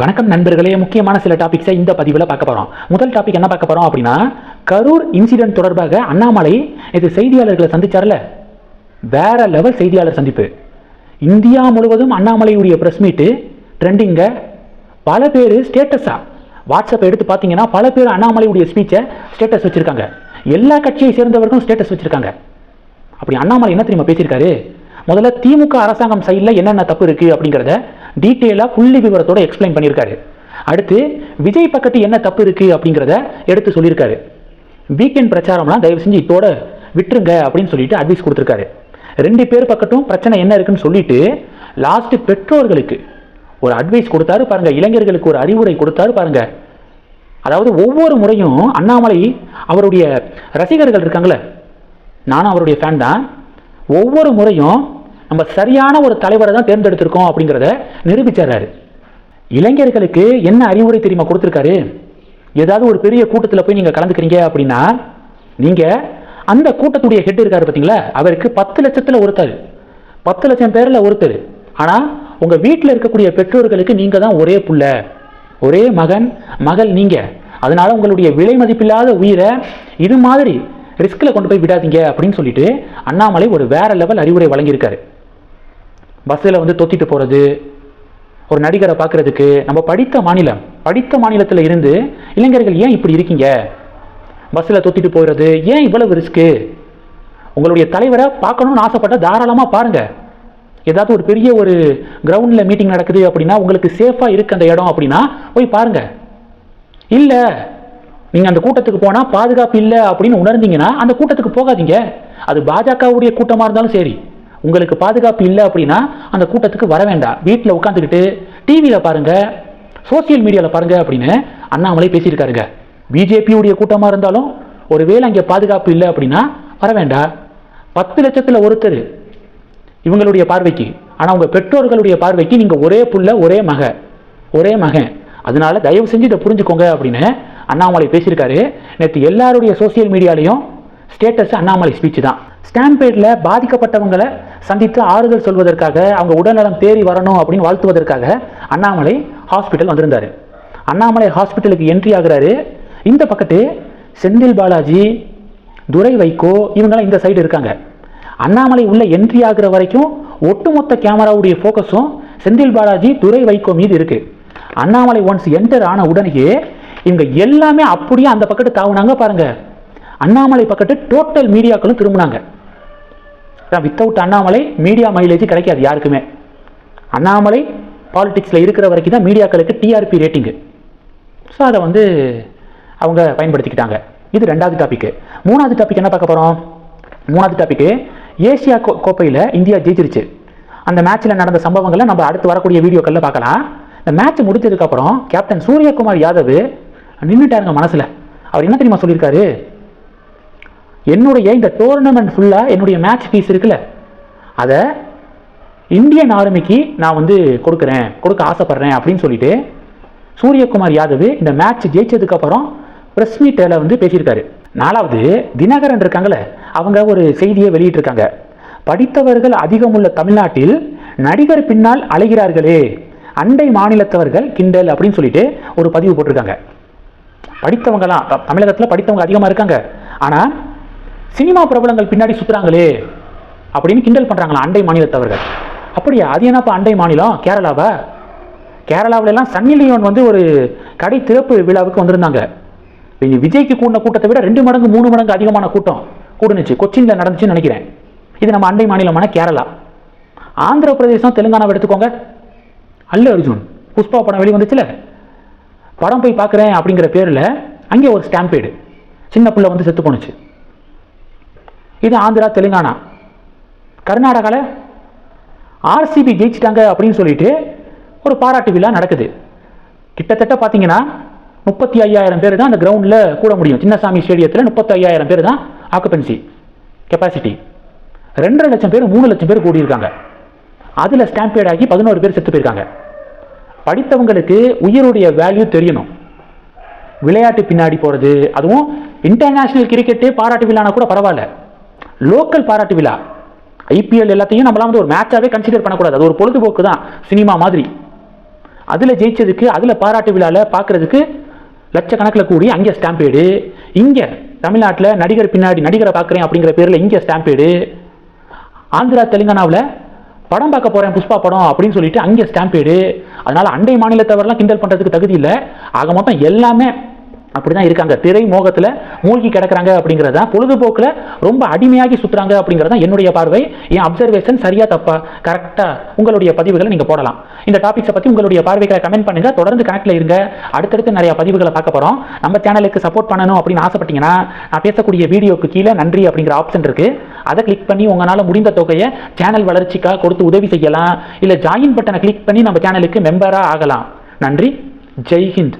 வணக்கம் நண்பர்களே முக்கியமான சில டாபிக்ஸை இந்த பதிவில் பார்க்க போகிறோம் முதல் டாபிக் என்ன பார்க்க போகிறோம் அப்படின்னா கரூர் இன்சிடென்ட் தொடர்பாக அண்ணாமலை இது செய்தியாளர்களை சந்திச்சார்ல? வேற லெவல் செய்தியாளர் சந்திப்பு. இந்தியா முழுவதும் அண்ணாமலையுடைய ப்ரெஸ் மீட்டு ட்ரெண்டிங்க பல பேர் ஸ்டேட்டஸாக வாட்ஸ்அப் எடுத்து பார்த்தீங்கன்னா பல பேர் அண்ணாமலையுடைய ஸ்பீச்சை ஸ்டேட்டஸ் வச்சுருக்காங்க. எல்லா கட்சியை சேர்ந்தவர்களும் ஸ்டேட்டஸ் வச்சுருக்காங்க. அப்படி அண்ணாமலை என்ன தெரியுமா பேசியிருக்காரு? முதல்ல திமுக அரசாங்கம் சைடில் என்னென்ன தப்பு இருக்குது அப்படிங்கிறத டீட்டெயிலாக புள்ளி விவரத்தோட எக்ஸ்பிளைன் பண்ணியிருக்காரு. அடுத்து விஜய் பக்கத்து என்ன தப்பு இருக்குது அப்படிங்கிறத எடுத்து சொல்லியிருக்காரு. வீக்கெண்ட் பிரச்சாரம்லாம் தயவு செஞ்சு இதோட விட்டுருங்க அப்படின்னு சொல்லிட்டு அட்வைஸ் கொடுத்துருக்காரு. ரெண்டு பேர் பக்கட்டும் பிரச்சனை என்ன இருக்குன்னு சொல்லிட்டு லாஸ்ட் பெற்றோர்களுக்கு ஒரு அட்வைஸ் கொடுத்தாரு பாருங்க. இளைஞர்களுக்கு ஒரு அறிவுரை கொடுத்தாரு பாருங்க. அதாவது ஒவ்வொரு முறையும் அண்ணாமலை அவருடைய ரசிகர்கள் இருக்காங்களே நானும் அவருடைய ஃபேன் தான். ஒவ்வொரு முறையும் நம்ம சரியான ஒரு தலைவரை தான் தேர்ந்தெடுத்திருக்கோம் அப்படிங்கிறத நிரூபிச்சாரு. இளைஞர்களுக்கு என்ன அறிவுரை தெரியுமா கொடுத்துருக்காரு? ஏதாவது ஒரு பெரிய கூட்டத்தில் போய் நீங்கள் கலந்துக்கிறீங்க அப்படின்னா நீங்கள் அந்த கூட்டத்துடைய ஹெட் இருக்காரு பார்த்தீங்களா அவருக்கு பத்து லட்சத்தில் ஒருத்தர். பத்து லட்சம் பேரில் ஒருத்தர். ஆனால் உங்கள் வீட்டில் இருக்கக்கூடிய பெற்றோர்களுக்கு நீங்கள் தான் ஒரே புள்ள. ஒரே மகன் மகள் நீங்கள் அதனால் உங்களுடைய விலை மதிப்பில்லாத உயிரை இது மாதிரி ரிஸ்கில் கொண்டு போய் விடாதீங்க அப்படின்னு சொல்லிட்டு அண்ணாமலை ஒரு வேற லெவல் அறிவுரை வழங்கியிருக்காரு. பஸ்ஸில் வந்து தொத்திட்டு போகிறது ஒரு நடிகரை பார்க்குறதுக்கு நம்ம படித்த மாநிலம் படித்த மாநிலத்தில் இருந்து இளைஞர்கள் ஏன் இப்படி இருக்கீங்க? பஸ்ஸில் தொத்திட்டு போகிறது ஏன் இவ்வளவு ரிஸ்க்கு உங்களுடைய தலைவரை பார்க்கணும்னு ஆசைப்பட்ட தாராளமாக பாருங்கள் ஏதாவது ஒரு பெரிய ஒரு கிரவுண்டில் மீட்டிங் நடக்குது அப்படின்னா உங்களுக்கு சேஃபாக இருக்குது அந்த இடம் அப்படின்னா போய் பாருங்கள் இல்லை நீங்கள் அந்த கூட்டத்துக்கு போனால் பாதுகாப்பு இல்லை அப்படின்னு உணர்ந்தீங்கன்னா அந்த கூட்டத்துக்கு போகாதீங்க. அது பாஜகவுடைய கூட்டமாக இருந்தாலும் சரி. உங்களுக்கு பாதுகாப்பு இல்லை அப்படின்னா அந்த கூட்டத்துக்கு வர வேண்டாம். வீட்டில் உட்காந்துக்கிட்டு டிவியில் பாருங்கள் சோசியல் மீடியாவில் பாருங்கள் அப்படின்னு அண்ணாமலை பேசியிருக்காருங்க. பிஜேபியுடைய கூட்டமாக இருந்தாலும் ஒருவேளை அங்கே பாதுகாப்பு இல்லை அப்படின்னா வர வேண்டாம். பத்து லட்சத்தில் ஒருத்தர் இவங்களுடைய பார்வைக்கு ஆனால் உங்கள் பெற்றோர்களுடைய பார்வைக்கு நீங்கள் ஒரே புள்ள ஒரே மக ஒரே மகன். அதனால தயவு செஞ்சு இதை புரிஞ்சுக்கோங்க அப்படின்னு அண்ணாமலை பேசியிருக்காரு. நேற்று எல்லாருடைய சோசியல் மீடியாலையும் ஸ்டேட்டஸ் அண்ணாமலை ஸ்பீச் தான். ஸ்டாம்பேடில் பாதிக்கப்பட்டவங்களை சந்தித்து ஆறுதல் சொல்வதற்காக அவங்க உடல்நலம் தேறி வரணும் அப்படின்னு வாழ்த்துவதற்காக அண்ணாமலை ஹாஸ்பிட்டல் வந்திருந்தார். அண்ணாமலை ஹாஸ்பிட்டலுக்கு என்ட்ரி ஆகுறாரு. இந்த பக்கத்து செந்தில் பாலாஜி துரை வைகோ இவங்கெல்லாம் இந்த சைடு இருக்காங்க. அண்ணாமலை உள்ள என்ட்ரி ஆகுற வரைக்கும் ஒட்டுமொத்த கேமராவுடைய ஃபோக்கஸும் செந்தில் பாலாஜி துரை வைகோ மீது இருக்கு. அண்ணாமலை ஒன்ஸ் என்டர் ஆன உடனேயே இவங்க எல்லாமே அப்படியே அந்த பக்கத்து தாவுனாங்க பாருங்க. அண்ணாமலை பக்கத்து டோட்டல் மீடியாக்களும் திரும்பினாங்க. வித்தவுட் அண்ணாமலை மீடியா மைலேஜ் கிடைக்காது யாருக்குமே. அண்ணாமலை பாலிடிக்ஸில் இருக்கிற வரைக்கும் தான் மீடியாக்களுக்கு டிஆர்பி ரேட்டிங்கு ஸோ அதை வந்து அவங்க பயன்படுத்திக்கிட்டாங்க. இது ரெண்டாவது டாப்பிக்கு மூணாவது டாபிக் என்ன பார்க்க போகிறோம் மூணாவது டாப்பிக்கு ஏசியா கோ கோப்பையில் இந்தியா ஜெயிச்சிருச்சு. அந்த மேட்ச்சில் நடந்த சம்பவங்களை நம்ம அடுத்து வரக்கூடிய வீடியோக்களில் பார்க்கலாம். இந்த மேட்ச் முடிச்சதுக்கப்புறம் கேப்டன் சூரியகுமார் யாதவ் நின்றுட்டாருங்க மனசில். அவர் என்ன தெரியுமா சொல்லியிருக்காரு? என்னுடைய இந்த டோர்னமெண்ட் ஃபுல்லாக என்னுடைய மேட்ச் ஃபீஸ் இருக்குல்ல அதை இந்தியன் ஆர்மிக்கு நான் வந்து கொடுக்குறேன் கொடுக்க ஆசைப்பட்றேன் அப்படின்னு சொல்லிட்டு சூரியகுமார் யாதவ் இந்த மேட்ச் ஜெயிச்சதுக்கப்புறம் ப்ரெஸ் மீட்டில் வந்து பேசியிருக்காரு. நாலாவது தினகரன் இருக்காங்களே அவங்க ஒரு செய்தியை வெளியிட்டிருக்காங்க. படித்தவர்கள் அதிகமுள்ள தமிழ்நாட்டில் நடிகர் பின்னால் அலைகிறார்களே அண்டை மாநிலத்தவர்கள் கிண்டல் அப்படின்னு சொல்லிட்டு ஒரு பதிவு போட்டிருக்காங்க. படித்தவங்கலாம் தமிழகத்தில் படித்தவங்க அதிகமாக இருக்காங்க. ஆனால் சினிமா பிரபலங்கள் பின்னாடி சுற்றுறாங்களே அப்படின்னு கிண்டல் பண்ணுறாங்களா அண்டை மாநிலத்தவர்கள். அப்படியா? அது என்னப்பா அண்டை மாநிலம்? கேரளாவா? கேரளாவிலலாம் சன்னிலியோன் சன்னி லியோன் வந்து ஒரு கடை திறப்பு விழாவுக்கு வந்திருந்தாங்க. இங்க விஜய்க்கு கூடின கூட்டத்தை விட ரெண்டு மடங்கு மூணு மடங்கு அதிகமான கூட்டம் கூடுனுச்சு. கொச்சின்ல நடந்துச்சுன்னு நினைக்கிறேன். இது நம்ம அண்டை மாநிலமான கேரளா. ஆந்திர பிரதேசம் தெலுங்கானாவை எடுத்துக்கோங்க. அல்லு அர்ஜுன் புஷ்பா படம் வெளிவந்துச்சுல படம் போய் பார்க்குறேன் அப்படிங்கிற பேரில் அங்கே ஒரு ஸ்டாம்பேடு. சின்ன பிள்ளை வந்து செத்து போணுச்சு. இது ஆந்திரா தெலுங்கானா. கர்நாடகாவில் ஆர்சிபி ஜெயிச்சிட்டாங்க அப்படின்னு சொல்லிட்டு ஒரு பாராட்டு விழா நடக்குது. கிட்டத்தட்ட பார்த்தீங்கன்னா முப்பத்தி ஐயாயிரம் பேர் தான் அந்த கிரவுண்டில் கூட முடியும். சின்னசாமி ஸ்டேடியத்தில் முப்பத்தி ஐயாயிரம் பேர் தான் ஆக்குபென்சி கெப்பாசிட்டி ரெண்டரை லட்சம் பேர் மூணு லட்சம் பேர் கூடியிருக்காங்க. அதில் ஸ்டாம்பேட் ஆகி பதினோரு பேர் செத்து போயிருக்காங்க. படித்தவங்களுக்கு உயிருடைய வேல்யூ தெரியணும். விளையாட்டு பின்னாடி போகிறது அதுவும் இன்டர்நேஷ்னல் கிரிக்கெட்டே பாராட்டு விழானா கூட பரவாயில்ல. லோக்கல் பாராட்டு விழா. ஐபிஎல் எல்லாத்தையும் நம்மளாம் வந்து ஒரு மேட்சாகவே கன்சிடர் பண்ணக்கூடாது. அது ஒரு பொழுதுபோக்கு தான் சினிமா மாதிரி. அதில் ஜெயிச்சதுக்கு அதில் பாராட்டு விழாவில் பார்க்குறதுக்கு லட்சக்கணக்கில் கூடி அங்கே ஸ்டாம்பேடு இங்கே தமிழ்நாட்டில் நடிகர் பின்னாடி நடிகரை பார்க்குறேன் அப்படிங்கிற பேரில் இங்கே ஸ்டாம்பேடு ஆந்திரா தெலுங்கானாவில் படம் பார்க்க போகிறேன் புஷ்பா படம் அப்படின்னு சொல்லிட்டு அங்கே ஸ்டாம்பேடு அதனால் அண்டை மாநிலத்தவரெல்லாம் கிண்டல் பண்ணுறதுக்கு தகுதி இல்லை. ஆக மொத்தம் எல்லாமே அப்படி தான் இருக்காங்க. திரை மோகத்தில் மூழ்கி கிடக்குறாங்க அப்படிங்கிறது தான் பொழுதுபோக்கில் ரொம்ப அடிமையாகி சுற்றுறாங்க அப்படிங்கிறது தான் என்னுடைய பார்வை. என் அப்சர்வேஷன் சரியா தப்பா? கரெக்டாக உங்களுடைய பதிவுகளை நீங்கள் போடலாம். இந்த டாபிக்ஸை பற்றி உங்களுடைய பார்வைகளை கமெண்ட் பண்ணுங்க. தொடர்ந்து கனெக்டில் இருங்க. அடுத்தடுத்து நிறைய பதிவுகளை பார்க்க போகிறோம் நம்ம சேனலுக்கு சப்போர்ட் பண்ணணும் அப்படின்னு ஆசைப்பட்டீங்கன்னா நான் பேசக்கூடிய வீடியோக்கு கீழே நன்றி அப்படிங்கிற ஆப்ஷன் இருக்குது அதை கிளிக் பண்ணி உங்களால் முடிந்த தொகையை சேனல் வளர்ச்சிக்காக கொடுத்து உதவி செய்யலாம். இல்லை ஜாயின் பட்டனை கிளிக் பண்ணி நம்ம சேனலுக்கு மெம்பராக ஆகலாம். நன்றி. ஜெய் ஹிந்த்.